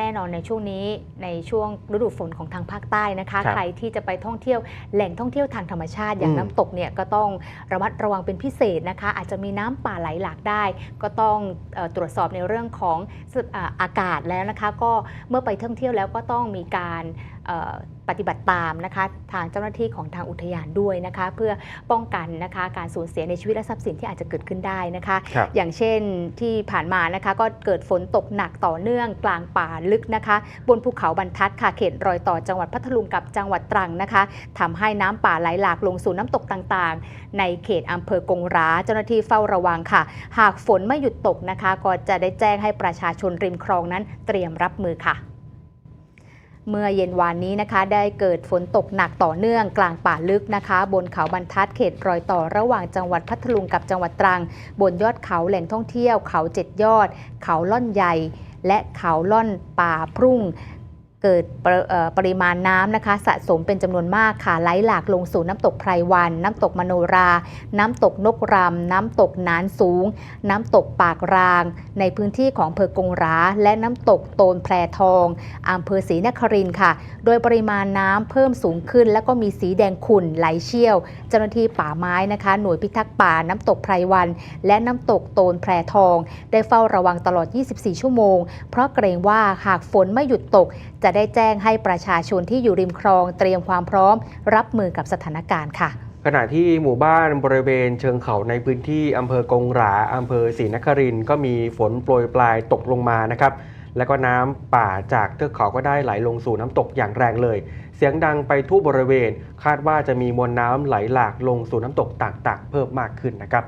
แน่นอนในช่วงนี้ในช่วงฤดูฝนของทางภาคใต้นะคะครับใครที่จะไปท่องเที่ยวแหล่งท่องเที่ยวทางธรรมชาติ อย่างอืมน้ำตกเนี่ยก็ต้องระมัดระวังเป็นพิเศษนะคะ อาจจะมีน้ำป่าไหลหลากได้ ก็ต้องเอ่อตรวจสอบในเรื่องของสภอ่าอากาศแล้วนะคะ ก็เมื่อไปท่องเที่ยวแล้วก็ต้องมีการเอ่อ ปฏิบัติตามนะคะทางเจ้าหน้าที่ของทางอุทยานด้วยนะคะเพื่อป้องกันนะคะการสูญเสียในชีวิตและทรัพย์สินที่อาจจะเกิดขึ้นได้นะคะครับอย่างเช่นที่ผ่านมานะคะก็เกิดฝนตกหนักต่อเนื่องกลางป่าลึกนะคะ บนภูเขาบรรทัดค่ะเขตรอยต่อจังหวัดพัทลุงกับจังหวัดตรังนะคะทำให้น้ำป่าไหลหลากลงสู่น้ำตกต่างๆ ในเขตอำเภอกงหราเจ้าหน้าที่เฝ้าระวังค่ะ หากฝนไม่หยุดตกนะคะ ก็จะได้แจ้งให้ประชาชนริมคลองนั้นเตรียมรับมือค่ะ เมื่อเย็นวานนี้นะคะ ได้เกิดฝนตกหนักต่อเนื่องกลางป่าลึกนะคะ บนเขาบรรทัดเขตรอยต่อระหว่างจังหวัดพัทลุงกับจังหวัดตรัง บนยอดเขาแหล่งท่องเที่ยวเขาเจ็ดยอด เขาล่อนใหญ่ และเขาล่อนป่าพรุ่ง เกิดปรปริมาณน้ำนะคะ สะสมเป็นจำนวนมากค่ะไหลหลากลงสู่น้ำตกไพรวัน น้ำตกมโนรา น้ำตกนกรำน้ำตกนานสูง น้ำตกปากราง ในพื้นที่ของอำเภอกงราและน้ำตกโตนแพรทองอำเภอศรีนครินค่ะ โดยปริมาณน้ำเพิ่มสูงขึ้น แล้วก็มีสีแดงขุ่นไหลเชี่ยว เจ้าหน้าที่ป่าไม้นะคะ หน่วยพิทักษ์ป่าน้ำตกไพรวัน และน้ำตกโตนแพรทอง ได้เฝ้าระวังตลอด 24 ชั่วโมง เพราะเกรงว่าหากฝนไม่หยุดตกจะได้แจ้งให้ประชาชนที่อยู่ริมคลองเตรียมความพร้อม รับมือกับสถานการณ์ค่ะขณะที่หมู่บ้านบริเวณเชิงเขาในพื้นที่อำเภอกงหราอำเภอศรีนครินก็มีฝนโปรยปลายตกลงมานะครับแล้วก็น้ำป่าจากเทือกเขาก็ได้ไหลลงสู่น้ำตกอย่างแรงเลย เสียงดังไปทั่วบริเวณ คาดว่าจะมีมวลน้ำไหลหลากลงสู่น้ำตกต่างๆ เพิ่มมากขึ้นนะครับ